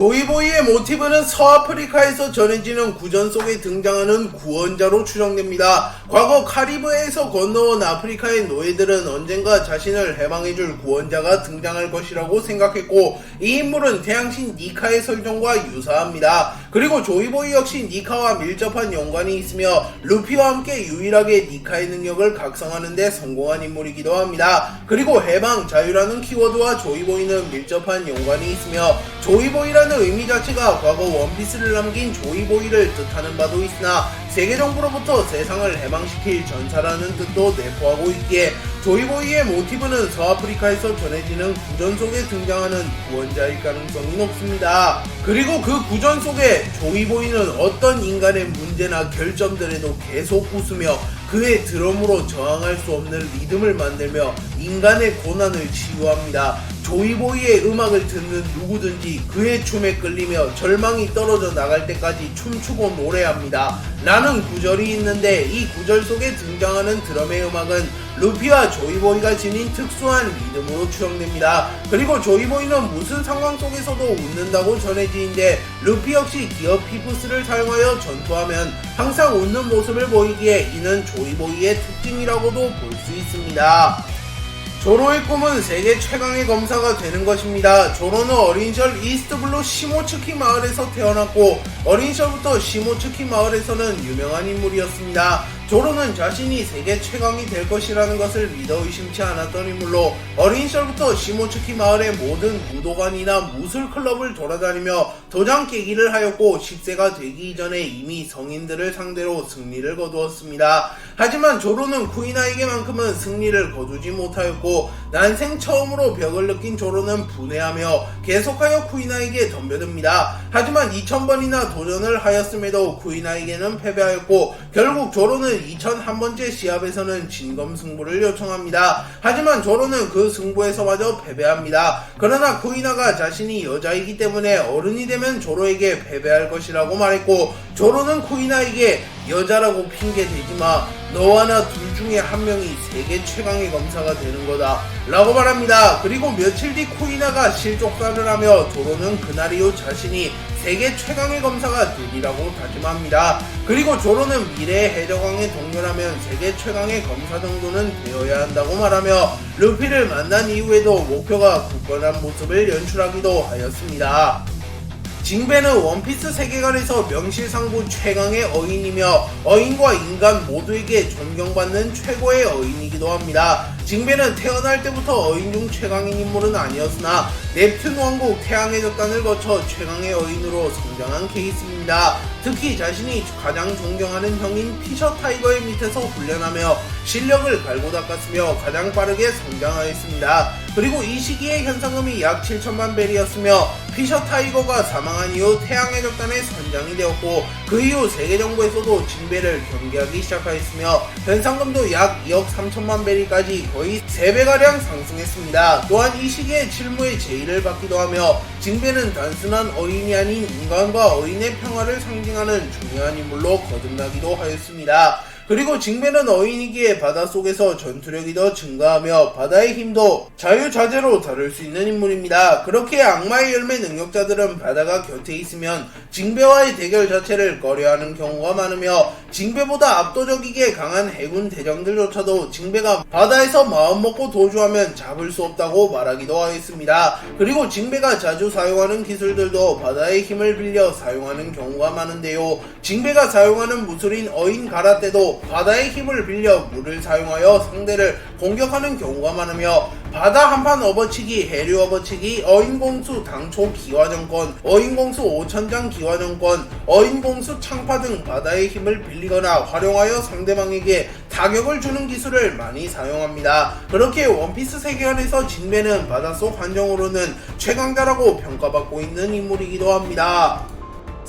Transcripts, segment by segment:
조이보이의 모티브는 서아프리카에서 전해지는 구전 속에 등장하는 구원자로 추정됩니다. 과거 카리브해에서 건너온 아프리카의 노예들은 언젠가 자신을 해방해줄 구원자가 등장할 것이라고 생각했고 이 인물은 태양신 니카의 설정과 유사합니다. 그리고 조이보이 역시 니카와 밀접한 연관이 있으며 루피와 함께 유일하게 니카의 능력을 각성하는 데 성공한 인물이기도 합니다. 그리고 해방, 자유라는 키워드와 조이보이는 밀접한 연관이 있으며 조이보이라는 의미 자체가 과거 원피스를 남긴 조이보이를 뜻하는 바도 있으나 세계 정부로부터 세상을 해방시킬 전사라는 뜻도 내포하고 있기에 조이보이의 모티브는 서아프리카에서 전해지는 구전 속에 등장하는 구원자일 가능성이 높습니다. 그리고 그 구전 속에 조이보이는 어떤 인간의 문제나 결점들에도 계속 웃으며 그의 드럼으로 저항할 수 없는 리듬을 만들며 인간의 고난을 치유합니다. 조이보이의 음악을 듣는 누구든지 그의 춤에 끌리며 절망이 떨어져 나갈 때까지 춤추고 노래합니다. 라는 구절이 있는데 이 구절 속에 등장하는 드럼의 음악은 루피와 조이보이가 지닌 특수한 리듬으로 추정됩니다. 그리고 조이보이는 무슨 상황 속에서도 웃는다고 전해지는데 루피 역시 기어 피프스를 사용하여 전투하면 항상 웃는 모습을 보이기에 이는 조이보이의 특징이라고도 볼 수 있습니다. 조로의 꿈은 세계 최강의 검사가 되는 것입니다. 조로는 어린 시절 이스트블루 시모츠키 마을에서 태어났고 어린 시절부터 시모츠키 마을에서는 유명한 인물이었습니다. 조로는 자신이 세계 최강이 될 것이라는 것을 믿어 의심치 않았던 인물로 어린 시절부터 시모츠키 마을의 모든 무도관이나 무술 클럽을 돌아다니며 도장 깨기를 하였고 10세가 되기 이전에 이미 성인들을 상대로 승리를 거두었습니다. 하지만 조로는 쿠이나에게만큼은 승리를 거두지 못하였고 난생 처음으로 벽을 느낀 조로는 분해하며 계속하여 쿠이나에게 덤벼듭니다. 하지만 2000번이나 도전을 하였음에도 쿠이나에게는 패배하였고 결국 조로는 2001번째 시합에서는 진검 승부를 요청합니다. 하지만 조로는 그 승부에서마저 패배합니다. 그러나 쿠이나가 자신이 여자이기 때문에 어른이 되면 조로에게 패배할 것이라고 말했고 조로는 쿠이나에게 여자라고 핑계 대지 마. 너와 나 둘 중에 한 명이 세계 최강의 검사가 되는 거다. 라고 말합니다. 그리고 며칠 뒤 쿠이나가 실족사를 하며 조로는 그날 이후 자신이 세계 최강의 검사가 되리라고 다짐합니다. 그리고 조로는 미래의 해적왕의 동료라면 세계 최강의 검사 정도는 되어야 한다고 말하며 루피를 만난 이후에도 목표가 굳건한 모습을 연출하기도 하였습니다. 징베는 원피스 세계관에서 명실상부 최강의 어인이며 어인과 인간 모두에게 존경받는 최고의 어인이기도 합니다. 징베는 태어날 때부터 어인 중 최강인 인물은 아니었으나 넵튠 왕국 태양의 적단을 거쳐 최강의 어인으로 성장한 케이스입니다. 특히 자신이 가장 존경하는 형인 피셔 타이거의 밑에서 훈련하며 실력을 갈고 닦았으며 가장 빠르게 성장하였습니다. 그리고 이 시기에 현상금이 약 7천만 벨이었으며 피셔 타이거가 사망한 이후 태양의 적단에 선장이 되었고 그 이후 세계 정부에서도 징배를 경계하기 시작하였으며 현상금도 약 2억 3천만 벨이까지 거의 3배가량 상승했습니다. 또한 이 시기에 칠무의 제의를 받기도 하며 징배는 단순한 어인이 아닌 인간과 어인의 평화를 상징하는 중요한 인물로 거듭나기도 하였습니다. 그리고 징배는 어인이기에 바닷속에서 전투력이 더 증가하며 바다의 힘도 자유자재로 다룰 수 있는 인물입니다. 그렇게 악마의 열매 능력자들은 바다가 곁에 있으면 징배와의 대결 자체를 꺼려하는 경우가 많으며 징배보다 압도적이게 강한 해군 대장들조차도 징배가 바다에서 마음먹고 도주하면 잡을 수 없다고 말하기도 하였습니다. 그리고 징배가 자주 사용하는 기술들도 바다의 힘을 빌려 사용하는 경우가 많은데요. 징배가 사용하는 무술인 어인 가라떼도 바다의 힘을 빌려 물을 사용하여 상대를 공격하는 경우가 많으며 바다 한판 업어치기, 해류 업어치기, 어인공수 당초 기화정권, 어인공수 오천장 기화정권, 어인공수 창파 등 바다의 힘을 빌리거나 활용하여 상대방에게 타격을 주는 기술을 많이 사용합니다. 그렇게 원피스 세계관에서 진배는 바닷속 환경으로는 최강자라고 평가받고 있는 인물이기도 합니다.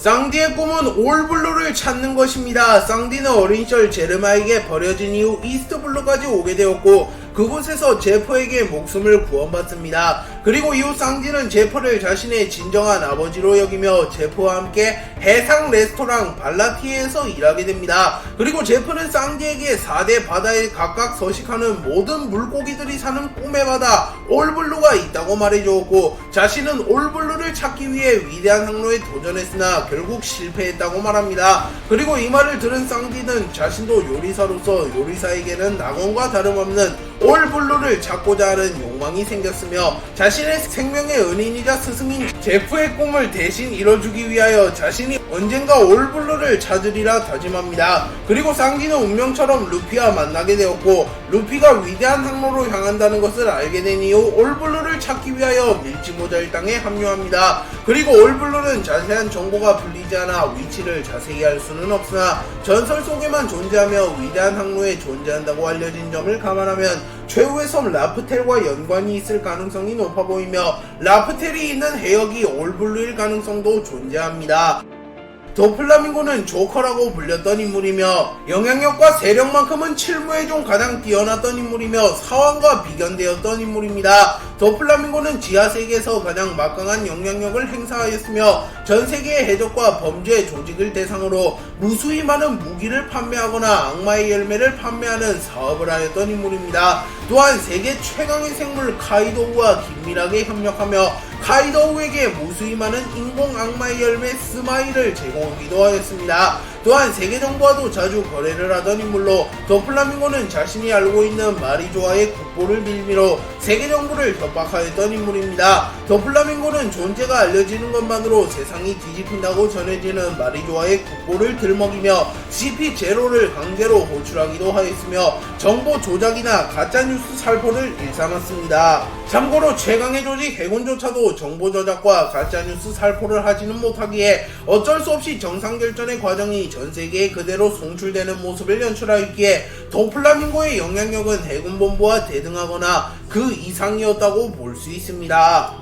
쌍디의 꿈은 올블루를 찾는 것입니다. 쌍디는 어린 시절 제르마에게 버려진 이후 이스트블루까지 오게 되었고 그곳에서 제퍼에게 목숨을 구원받습니다. 그리고 이후 쌍디는 제프를 자신의 진정한 아버지로 여기며 제프와 함께 해상 레스토랑 발라티에서 일하게 됩니다. 그리고 제프는 쌍디에게 4대 바다에 각각 서식하는 모든 물고기들이 사는 꿈의 바다 올블루가 있다고 말해주었고 자신은 올블루를 찾기 위해 위대한 항로에 도전했으나 결국 실패했다고 말합니다. 그리고 이 말을 들은 쌍디는 자신도 요리사로서 요리사에게는 낙원과 다름없는 올블루를 찾고자 하는 욕망이 생겼으며 자신 의 생명의 은인이자 스승인 제프의 꿈을 대신 이뤄주기 위하여 자신이 언젠가 올블루를 찾으리라 다짐합니다. 그리고 쌍기는 운명처럼 루피와 만나게 되었고 루피가 위대한 항로로 향한다는 것을 알게 된 이후 올블루를 찾기 위하여 밀지모자 일당에 합류합니다. 그리고 올블루는 자세한 정보가 풀리지 않아 위치를 자세히 알 수는 없으나 전설 속에만 존재하며 위대한 항로에 존재한다고 알려진 점을 감안하면 최후의 섬 라프텔과 연관이 있을 가능성이 높아 보이며 라프텔이 있는 해역이 올블루일 가능성도 존재합니다. 도플라밍고는 조커라고 불렸던 인물이며 영향력과 세력만큼은 칠무의 중 가장 뛰어났던 인물이며 사왕과 비견되었던 인물입니다. 도플라밍고는 지하세계에서 가장 막강한 영향력을 행사하였으며 전세계의 해적과 범죄 조직을 대상으로 무수히 많은 무기를 판매하거나 악마의 열매를 판매하는 사업을 하였던 인물입니다. 또한 세계 최강의 생물 카이도우와 긴밀하게 협력하며 카이도우에게 무수히 많은 인공 악마의 열매 스마일을 제공하기도 하였습니다. 또한 세계 정부와도 자주 거래를 하던 인물로 더플라밍고는 자신이 알고 있는 마리조아의 국보를 빌미로 세계 정부를 협박하였던 인물입니다. 더플라밍고는 존재가 알려지는 것만으로 세상이 뒤집힌다고 전해지는 마리조아의 국보를 들먹이며 CP0를 강제로 호출하기도 하였으며 정보 조작이나 가짜뉴스 살포를 일삼았습니다. 참고로 최강의 조직 해군조차도 정보 저작과 가짜뉴스 살포를 하지는 못하기에 어쩔 수 없이 정상결전의 과정이 전 세계에 그대로 송출되는 모습을 연출하였기에 도플라밍고의 영향력은 해군본부와 대등하거나 그 이상이었다고 볼 수 있습니다.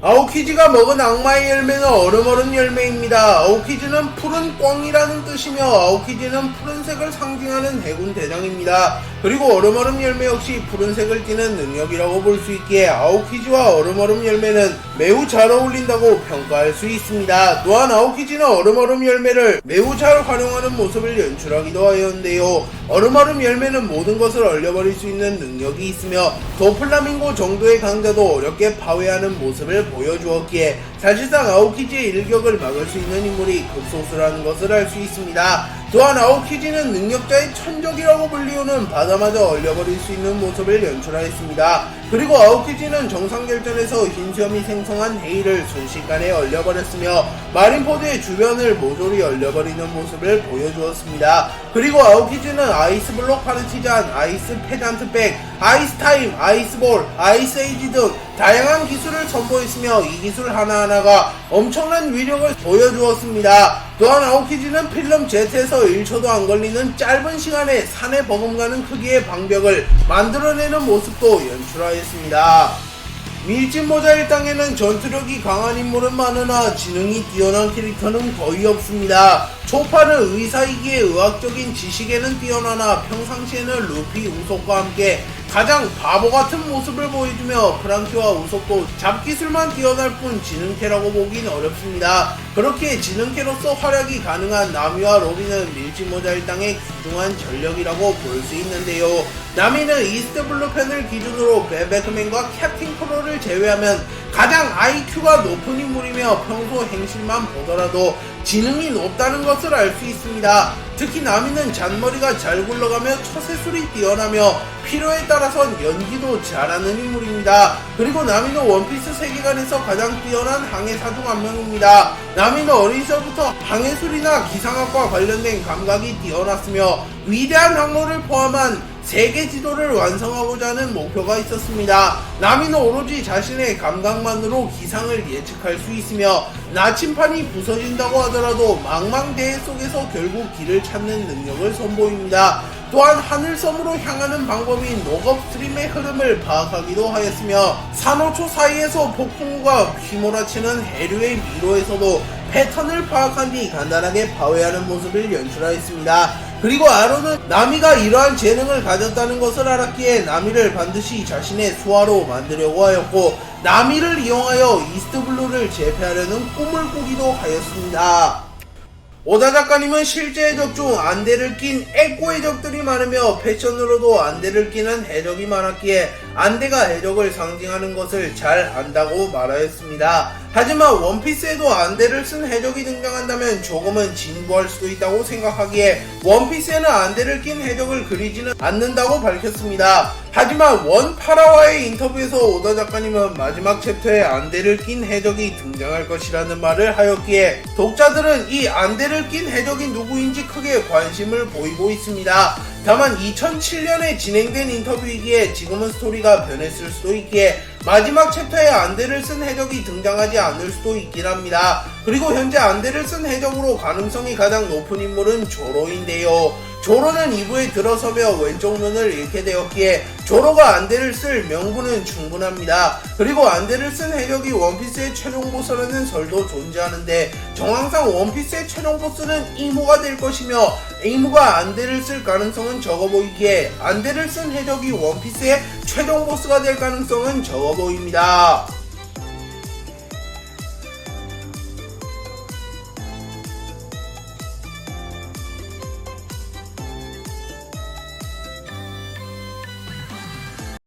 아오키즈가 먹은 악마의 열매는 얼음얼음 열매입니다. 아오키즈는 푸른 꽝이라는 뜻이며 아오키즈는 푸른색을 상징하는 해군 대장입니다. 그리고 얼음얼음 열매 역시 푸른색을 띠는 능력이라고 볼 수 있기에 아오키즈와 얼음얼음 열매는 매우 잘 어울린다고 평가할 수 있습니다. 또한 아오키즈는 얼음얼음 열매를 매우 잘 활용하는 모습을 연출하기도 하였는데요. 얼음얼음 열매는 모든 것을 얼려버릴 수 있는 능력이 있으며 도플라밍고 정도의 강자도 어렵게 파괴하는 모습을 보여주었기에 사실상 아오키즈의 일격을 막을 수 있는 인물이 극소수라는 것을 알 수 있습니다. 또한 아오키즈는 능력자의 천적이라고 불리우는 바다마저 얼려버릴 수 있는 모습을 연출하였습니다. 그리고 아오키즈는 정상결전에서 흰수염이 생성한 헤이를 순식간에 얼려버렸으며 마린포드의 주변을 모조리 얼려버리는 모습을 보여주었습니다. 그리고 아오키즈는 아이스블록 파르티잔, 아이스 페잔트백, 아이스타임, 아이스볼, 아이스에이지 등 다양한 기술을 선보였으며 이 기술 하나하나가 엄청난 위력을 보여주었습니다. 또한 아오키즈는 필름 Z에서 1초도 안 걸리는 짧은 시간에 산에 버금가는 크기의 방벽을 만들어내는 모습도 연출하였습니다. 밀짚 모자 일당에는 전투력이 강한 인물은 많으나 지능이 뛰어난 캐릭터는 거의 없습니다. 초파는 의사이기에 의학적인 지식에는 뛰어나나 평상시에는 루피 우속과 함께 가장 바보 같은 모습을 보여주며 프랑키와 우속도 잡기술만 뛰어날 뿐 지능캐라고 보긴 어렵습니다. 그렇게 지능캐로서 활약이 가능한 나미와 로비는 밀짚 모자 일당의 귀중한 전력이라고 볼 수 있는데요. 나미는 이스트블루 펜을 기준으로 베베크맨과 캡틴 크로를 제외하면 가장 IQ가 높은 인물이며 평소 행실만 보더라도 지능이 높다는 것을 알 수 있습니다. 특히 나미는 잔머리가 잘 굴러가며 처세술이 뛰어나며 필요에 따라선 연기도 잘하는 인물입니다. 그리고 나미는 원피스 세계관에서 가장 뛰어난 항해사 중 한 명입니다. 나미는 어린 시절부터 항해술이나 기상학과 관련된 감각이 뛰어났으며 위대한 항로를 포함한 세계 지도를 완성하고자 하는 목표가 있었습니다. 나미는 오로지 자신의 감각만으로 기상을 예측할 수 있으며 나침판이 부서진다고 하더라도 망망대해 속에서 결국 길을 찾는 능력을 선보입니다. 또한 하늘섬으로 향하는 방법인 노겁스트림의 흐름을 파악하기도 하였으며 산호초 사이에서 폭풍우가 휘몰아치는 해류의 미로에서도 패턴을 파악한 뒤 간단하게 파괴하는 모습을 연출하였습니다. 그리고 아로는 나미가 이러한 재능을 가졌다는 것을 알았기에 나미를 반드시 자신의 수하로 만들려고 하였고 나미를 이용하여 이스트블루를 제패하려는 꿈을 꾸기도 하였습니다. 오다 작가님은 실제 해적 중 안대를 낀 에코 해적들이 많으며 패션으로도 안대를 끼는 해적이 많았기에 안대가 해적을 상징하는 것을 잘 안다고 말하였습니다. 하지만 원피스에도 안대를 쓴 해적이 등장한다면 조금은 진부할 수도 있다고 생각하기에 원피스에는 안대를 낀 해적을 그리지는 않는다고 밝혔습니다. 하지만 원 파라와의 인터뷰에서 오다 작가님은 마지막 챕터에 안대를 낀 해적이 등장할 것이라는 말을 하였기에 독자들은 이 안대를 낀 해적이 누구인지 크게 관심을 보이고 있습니다. 다만 2007년에 진행된 인터뷰이기에 지금은 스토리가 변했을 수도 있기에 마지막 챕터에 안대를 쓴 해적이 등장하지 않을 수도 있긴 합니다. 그리고 현재 안대를 쓴 해적으로 가능성이 가장 높은 인물은 조로인데요. 조로는 2부에 들어서며 왼쪽 눈을 잃게 되었기에 조로가 안대를 쓸 명분은 충분합니다. 그리고 안대를 쓴 해적이 원피스의 최종 보스라는 설도 존재하는데 정황상 원피스의 최종 보스는 이모가 될 것이며 이모가 안대를 쓸 가능성은 적어 보이기에 안대를 쓴 해적이 원피스의 최종 보스가 될 가능성은 적어 보입니다.